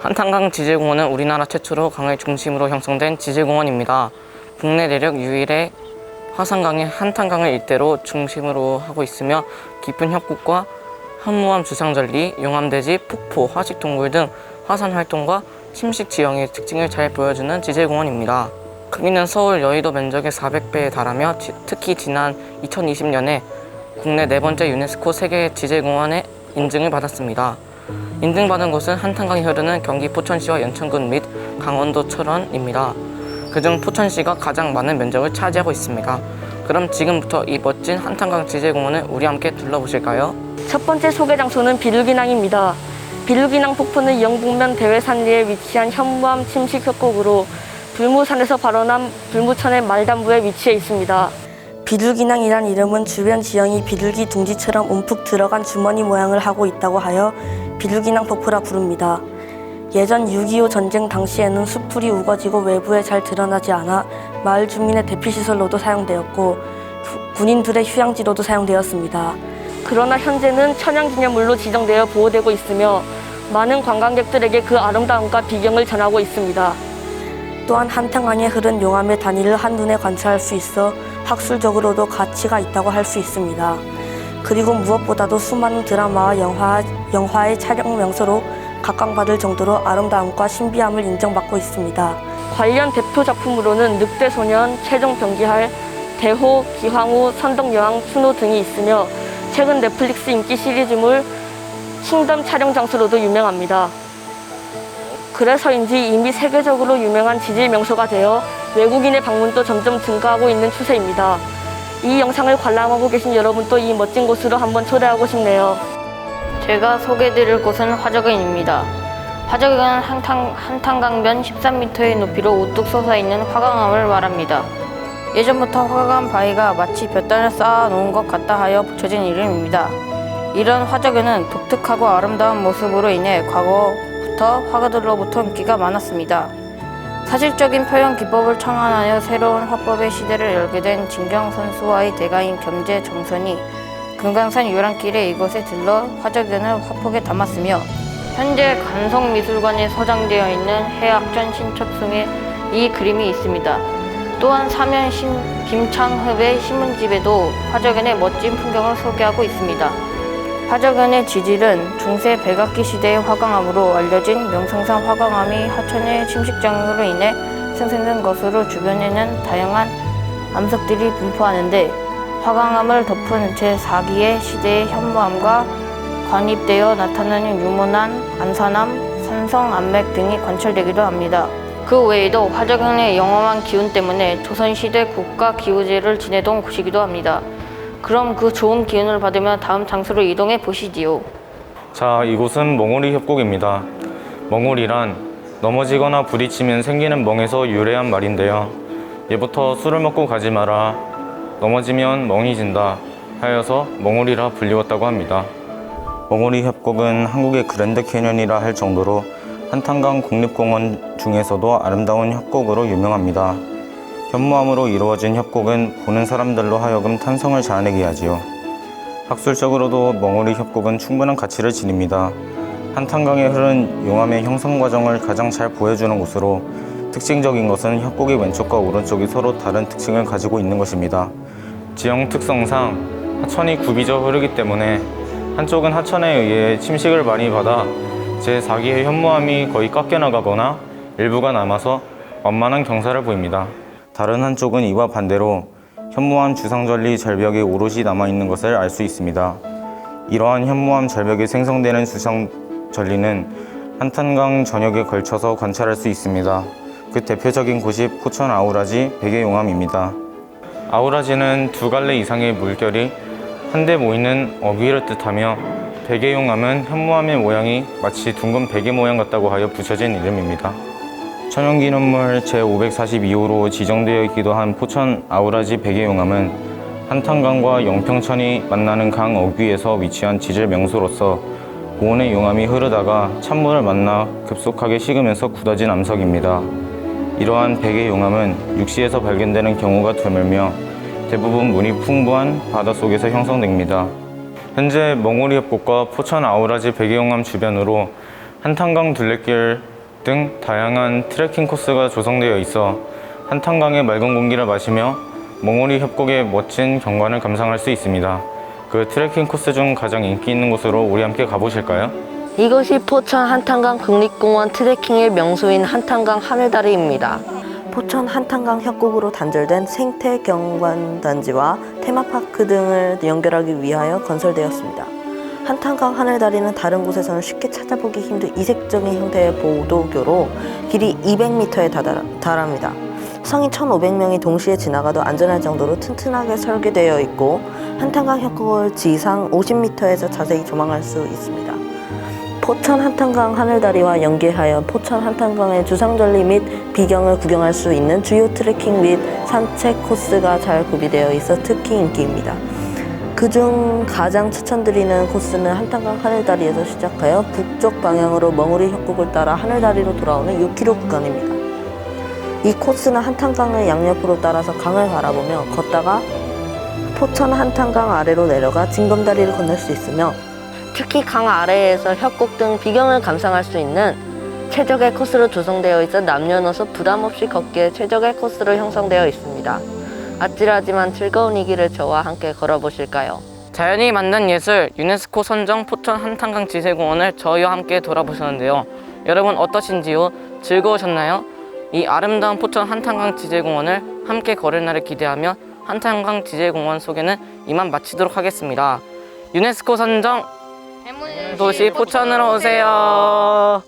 한탄강 지질공원은 우리나라 최초로 강을 중심으로 형성된 지질공원입니다. 국내 내륙 유일의 화산강의 한탄강을 일대로 중심으로 하고 있으며 깊은 협곡과 현무암 주상절리, 용암대지, 폭포, 화식동굴 등 화산 활동과 침식 지형의 특징을 잘 보여주는 지질공원입니다. 크기는 서울 여의도 면적의 400배에 달하며 지- 특히 지난 2020년에 국내 네 번째 유네스코 세계 지질공원의 인증을 받았습니다. 인증받은 곳은 한탄강이 흐르는 경기 포천시와 연천군 및 강원도 철원입니다. 그중 포천시가 가장 많은 면적을 차지하고 있습니다. 그럼 지금부터 이 멋진 한탄강 지질공원을 우리 함께 둘러보실까요? 첫 번째 소개 장소는 비둘기낭입니다. 비둘기낭 폭포는 영북면 대회산리에 위치한 현무암 침식 협곡으로 불무산에서 발원한 불무천의 말단부에 위치해 있습니다. 비둘기낭이란 이름은 주변 지형이 비둘기 둥지처럼 움푹 들어간 주머니 모양을 하고 있다고 하여 비둘기낭 폭포라 부릅니다. 예전 6.25 전쟁 당시에는 숲풀이 우거지고 외부에 잘 드러나지 않아 마을 주민의 대피시설로도 사용되었고 후- 군인들의 휴양지로도 사용되었습니다. 그러나 현재는 천연기념물로 지정되어 보호되고 있으며 많은 관광객들에게 그 아름다움과 비경을 전하고 있습니다. 또한 한탕강에 흐른 용암의 단위를 한눈에 관찰할 수 있어 학술적으로도 가치가 있다고 할 수 있습니다. 그리고 무엇보다도 수많은 드라마와 영화, 영화의 촬영 명소로 각광받을 정도로 아름다움과 신비함을 인정받고 있습니다. 관련 대표 작품으로는 늑대소년, 최종병기할, 대호, 기황후, 선덕여왕, 추노 등이 있으며 최근 넷플릭스 인기 시리즈물 킹덤 촬영 장소로도 유명합니다. 그래서인지 이미 세계적으로 유명한 지질 명소가 되어 외국인의 방문도 점점 증가하고 있는 추세입니다. 이 영상을 관람하고 계신 여러분도 이 멋진 곳으로 한번 초대하고 싶네요. 제가 소개해드릴 곳은 화적은입니다. 화적은 한탄, 한탄강변 13m의 높이로 우뚝 솟아 있는 화강암을 말합니다. 예전부터 화강 바위가 마치 볕단을 쌓아 놓은 것 같다 하여 붙여진 이름입니다. 이런 화적에는 독특하고 아름다운 모습으로 인해 과거부터 화가들로부터 인기가 많았습니다. 사실적인 표현 기법을 창안하여 새로운 화법의 시대를 열게 된 진경 선수와의 대가인 겸재 정선이 금강산 유랑길에 이곳에 들러 화적연을 화폭에 담았으며 현재 간성미술관에 소장되어 있는 해학전 신첩승에 이 그림이 있습니다. 또한 사면 신, 김창흡의 신문집에도 화적연의 멋진 풍경을 소개하고 있습니다. 화적연의 지질은 중세 백악기 시대의 화강암으로 알려진 명성산 화강암이 하천의 침식장으로 인해 생성된 것으로 주변에는 다양한 암석들이 분포하는데 화강암을 덮은 제4기의 시대의 현무암과 관입되어 나타나는 유문암, 안산암, 산성암맥 등이 관찰되기도 합니다. 그 외에도 화적연의 영험한 기운 때문에 조선시대 국가기후제를 지내던 곳이기도 합니다. 그럼 그 좋은 기운을 받으며 다음 장소로 이동해 보시지요. 자, 이곳은 멍오리 협곡입니다. 멍오리란 넘어지거나 부딪히면 생기는 멍에서 유래한 말인데요. 예부터 술을 먹고 가지 마라. 넘어지면 멍이 진다. 하여서 멍오리라 불리웠다고 합니다. 멍오리 협곡은 한국의 그랜드 캐년이라 할 정도로 한탄강 국립공원 중에서도 아름다운 협곡으로 유명합니다. 현무암으로 이루어진 협곡은 보는 사람들로 하여금 탄성을 자아내게 하지요. 학술적으로도 멍오리 협곡은 충분한 가치를 지닙니다. 한탄강에 흐른 용암의 형성 과정을 가장 잘 보여주는 곳으로 특징적인 것은 협곡의 왼쪽과 오른쪽이 서로 다른 특징을 가지고 있는 것입니다. 지형 특성상 하천이 굽이져 흐르기 때문에 한쪽은 하천에 의해 침식을 많이 받아 제4기의 현무암이 거의 깎여나가거나 일부가 남아서 완만한 경사를 보입니다. 다른 한쪽은 이와 반대로 현무암 주상절리 절벽이 오롯이 남아있는 것을 알 수 있습니다. 이러한 현무암 절벽이 생성되는 주상절리는 한탄강 전역에 걸쳐서 관찰할 수 있습니다. 그 대표적인 곳이 포천 아우라지 백예용암입니다. 아우라지는 두 갈래 이상의 물결이 한데 모이는 어귀를 뜻하며 백예용암은 현무암의 모양이 마치 둥근 베개 모양 같다고 하여 붙여진 이름입니다. 천연기념물 제542호로 지정되어 있기도 한 포천 아우라지 백예용암은 한탄강과 영평천이 만나는 강 어귀에서 위치한 지질 명소로서 고온의 용암이 흐르다가 찬물을 만나 급속하게 식으면서 굳어진 암석입니다. 이러한 백예용암은 육지에서 발견되는 경우가 드물며 대부분 물이 풍부한 바닷속에서 형성됩니다. 현재 멍오리 협곡과 포천 아우라지 백예용암 주변으로 한탄강 둘레길 등 다양한 트레킹 코스가 조성되어 있어 한탄강의 맑은 공기를 마시며 몽오리 협곡의 멋진 경관을 감상할 수 있습니다. 그 트레킹 코스 중 가장 인기 있는 곳으로 우리 함께 가보실까요? 이것이 포천 한탄강 국립공원 트레킹의 명소인 한탄강 하늘다리입니다. 포천 한탄강 협곡으로 단절된 생태 경관 단지와 테마파크 등을 연결하기 위하여 건설되었습니다. 한탄강 하늘다리는 다른 곳에서는 쉽게 찾아보기 힘든 이색적인 형태의 보도교로 길이 200m에 달합니다. 성인 1,500명이 동시에 지나가도 안전할 정도로 튼튼하게 설계되어 있고 한탄강 협곡을 지상 50m에서 자세히 조망할 수 있습니다. 포천 한탄강 하늘다리와 연계하여 포천 한탄강의 주상절리 및 비경을 구경할 수 있는 주요 트레킹 및 산책 코스가 잘 구비되어 있어 특히 인기입니다. 그중 가장 추천드리는 코스는 한탄강 하늘다리에서 시작하여 북쪽 방향으로 멍우리 협곡을 따라 하늘다리로 돌아오는 6km 구간입니다. 이 코스는 한탄강을 양옆으로 따라서 강을 바라보며 걷다가 포천 한탄강 아래로 내려가 징검다리를 건널 수 있으며 특히 강 아래에서 협곡 등 비경을 감상할 수 있는 최적의 코스로 조성되어 있어 남녀노소 부담 없이 걷기에 최적의 코스로 형성되어 있습니다. 아찔하지만 즐거운 이 길을 저와 함께 걸어보실까요? 자연이 만든 예술 유네스코 선정 포천 한탄강 지세공원을 저희와 함께 돌아보셨는데요. 여러분 어떠신지요? 즐거우셨나요? 이 아름다운 포천 한탄강 지제공원을 함께 걸을 날을 기대하며 한탄강 지제공원 소개는 이만 마치도록 하겠습니다. 유네스코 선정 도시 포천으로 오세요.